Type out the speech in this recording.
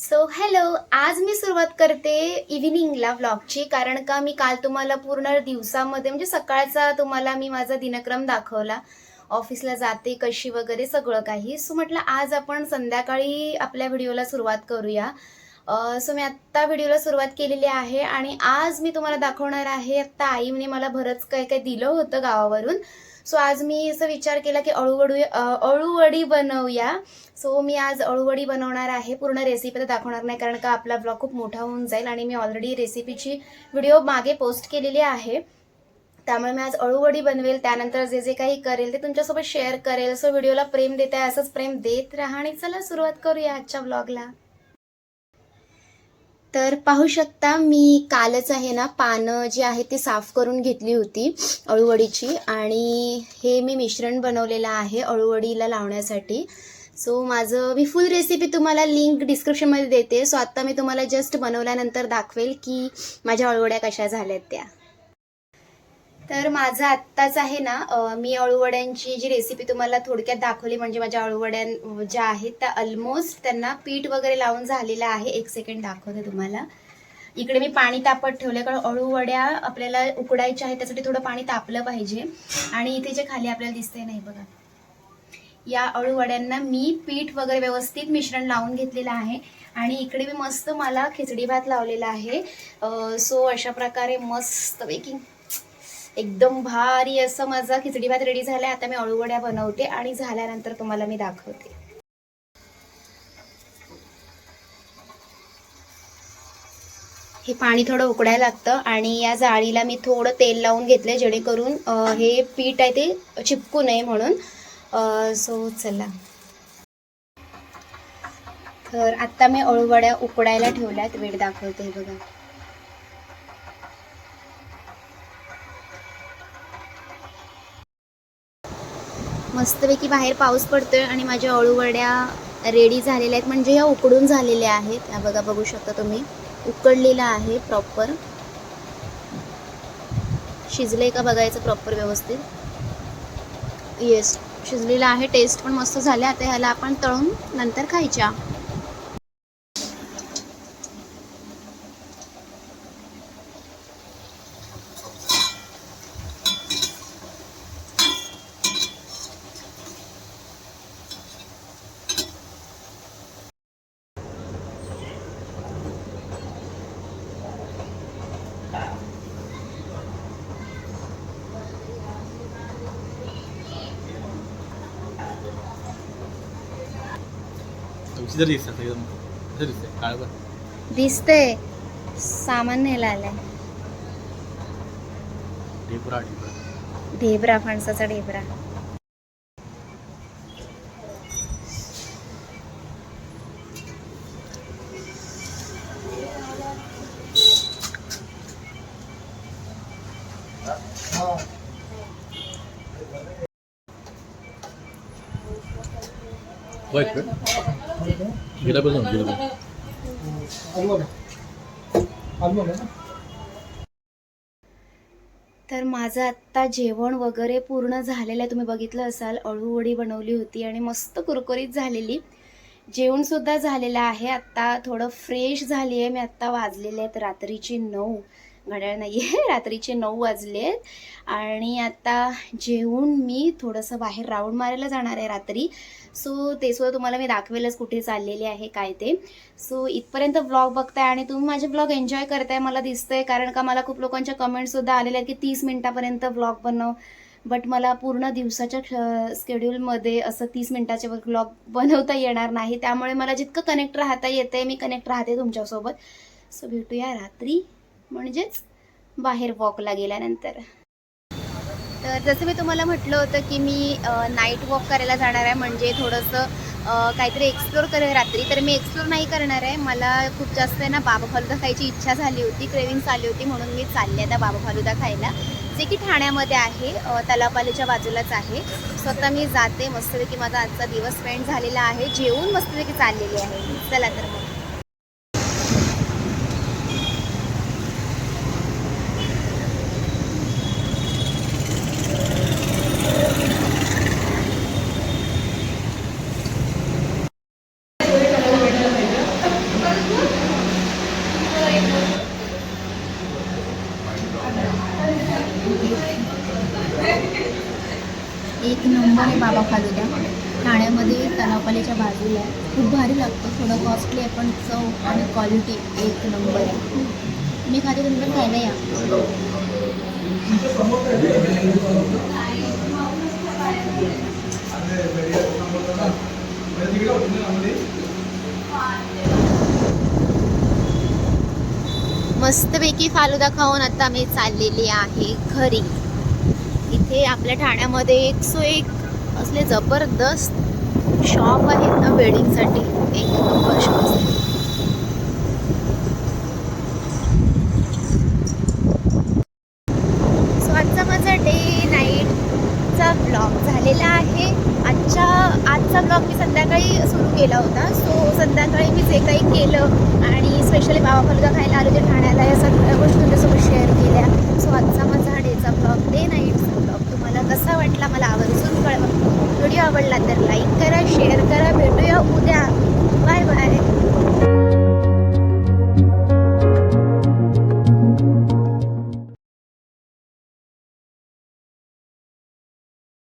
So hello आज मी सुरुवात करते इव्हिनिंगला व्लॉगची कारण का मी काल तुम्हाला पूर्ण दिवसामध्ये म्हणजे सकाळचा तुम्हाला मी माझा दिनक्रम दाखवला. ऑफिसला जाते कशी वगैरे सगळं काही. सो म्हटलं आज आपण संध्याकाळी आपल्या व्हिडिओला सुरुवात करूया. सो मी आत्ता व्हिडिओला सुरुवात केलेली आहे आणि आज मी तुम्हाला दाखवणार आहे आत्ता आईने मला बरंच काही काही दिलं होतं गावावरून. सो आज मी असं विचार केला की अळूवडू अळूवडी बनवूया. सो मी आज अळूवडी बनवणार आहे. पूर्ण रेसिपी तर दाखवणार नाही कारण का आपला ब्लॉग खूप मोठा होऊन जाईल आणि मी ऑलरेडी रेसिपीची व्हिडिओ मागे पोस्ट केलेली आहे. त्यामुळे मी आज अळूवडी बनवेल. त्यानंतर जे जे काही करेल ते तुमच्यासोबत शेअर करेल. सो व्हिडिओला प्रेम देत आहे असंच प्रेम देत राहा आणि चला सुरुवात करूया आजच्या ब्लॉगला तर पाहू शकता मी कालच आहे ना पानं जी आहे ती साफ करून घेतली होती अळूवडीची. आणि हे मी मिश्रण बनवलेलं आहे अळूवडीला लावण्यासाठी. सो माझं मी फुल रेसिपी तुम्हाला लिंक डिस्क्रिप्शनमध्ये देते. सो आत्ता मी तुम्हाला जस्ट बनवल्यानंतर दाखवेल की माझ्या अळूवड्या कशा झाल्यात त्या. तर माझं आत्ताच आहे ना मी अळूवड्यांची जी रेसिपी तुम्हाला थोडक्यात दाखवली म्हणजे माझ्या अळूवड्या ज्या आहेत त्या ऑलमोस्ट त्यांना पीठ वगैरे लावून झालेलं आहे. एक सेकंड दाखवते तुम्हाला. इकडे मी पाणी तापत ठेवलं कारण अळूवड्या आपल्याला उकडायच्या आहेत त्यासाठी थोडं पाणी तापलं पाहिजे. आणि इथे जे खाली आपल्याला दिसतंय नाही बघा. या अळूवड्यांना मी पीठ वगैरे व्यवस्थित मिश्रण लावून घेतलेलं आहे. आणि इकडे मी मस्त मला खिचडी भात लावलेला आहे. सो अशा प्रकारे मस्त बेकिंग एकदम भारी असं माझा खिचडी भात रेडी झाला आता मी अळूवड्या बनवते आणि झाल्यानंतर तुम्हाला मी दाखवते. हे पाणी थोडं उकडायला लागतं आणि या जाळीला मी थोडं तेल लावून घेतलं जेणेकरून हे पीठ आहे ते चिपकू नये म्हणून. सो चला. तर आत्ता मी अळूवड्या उकडायला ठेवल्यात. वेळ दाखवते हे बघा. मस्तपैकी बाहेर पाऊस पडतोय आणि माझ्या अळूवड्या रेडी झालेल्या आहेत. म्हणजे ह्या उकडून झालेल्या आहेत. ह्या बघा बघू शकता तुम्ही. उकडलेला आहे प्रॉपर शिजले का बघायचं प्रॉपर व्यवस्थित? येस शिजलेला आहे. टेस्ट पण मस्त झाले. आता ह्याला आपण तळून नंतर खायच्या. जर दिसतात एकदम कसं दिसतंय? काळं दिसतंय. सामान न्यायला आलंय ढेपुरा ढेपुरा ढेबरा. फणसाचा ढेबरा. का? गेला पण गेला तर माझं आत्ता जेवण वगैरे पूर्ण झालेलं आहे. तुम्ही बघितलं असाल अळूवडी बनवली होती आणि मस्त कुरकुरीत झालेली. जेवणसुद्धा झालेलं आहे. आत्ता थोडं फ्रेश झाली आहे. मी आत्ता वाजलेले आहेत रात्रीची नऊ. घड्याळ नाही आहे रात्रीचे नऊ वाजले आहेत आणि आता जेवून मी थोडंसं बाहेर राऊंड मारायला जाणार आहे रात्री. सो ते सुद्धा तुम्हाला मी दाखवेलच कुठे चाललेले आहे काय ते. सो इथपर्यंत ब्लॉग बघताय आणि तुम्ही माझे ब्लॉग एन्जॉय करताय मला दिसतंय. कारण का मला खूप लोकांच्या कमेंट्ससुद्धा आलेल्या आहेत की तीस मिनटापर्यंत ब्लॉग बनव. बट मला पूर्ण दिवसाच्या स्केड्यूलमध्ये असं तीस मिनटाचे ब्लॉग बनवता येणार नाही. त्यामुळे मला जितकं कनेक्ट राहता येते मी कनेक्ट राहते तुमच्यासोबत. सो भेटूया रात्री. म्हणजेच बाहेर वॉकला गेल्यानंतर. तर जसं मी तुम्हाला म्हटलं होतं की मी नाईट वॉक करायला जाणार आहे म्हणजे थोडंसं काहीतरी एक्सप्लोर करेल रात्री तर मी एक्सप्लोर नाही करणार आहे. मला खूप जास्त आहे ना बाबा फालुदा खायची इच्छा झाली होती क्रेविंग्स आली होती म्हणून मी चालले आता बाबा फालुदा खायला. जे की ठाण्यामध्ये आहे तलापालीच्या तलावपालीच्या बाजूलाच आहे. स्वतः मी जाते मस्तपैकी माझा आजचा दिवस स्पेंड झालेला आहे. जेवून मस्तपैकी चाललेली आहे चला तर मग. एक नंबर आहे बाबा फालुदा ठाण्यामध्ये तलावपालीच्या बाजूला खूप भारी लागतं थोडं कॉस्टली आहे पण चव आणि क्वालिटी एक नंबर आहे. मी खाते तुम्ही खायला या. मस्तपैकी फालुदा खाऊन आता मी चाललेली आहे घरी. हे आपल्या ठाण्यामध्ये एक सो एक असले जबरदस्त शॉप आहेत ना वेडिंगसाठी एक नंबर शॉप माझा डे नाईटचा ब्लॉग झालेला आहे. आजच्या आजचा ब्लॉग मी संध्याकाळी सुरू केला होता. सो संध्याकाळी मी जे काही केलं आणि स्पेशली बाबा फलुदा खायला आलो ते ठाण्याला या सगळ्या गोष्टी तुमच्यासोबत शेअर केल्या. सो आजचा माझा डेचा ब्लॉग डे नाईटचा कसा वाटला मला आवर्जून कळवा. व्हिडिओ आवडला तर लाईक करा शेअर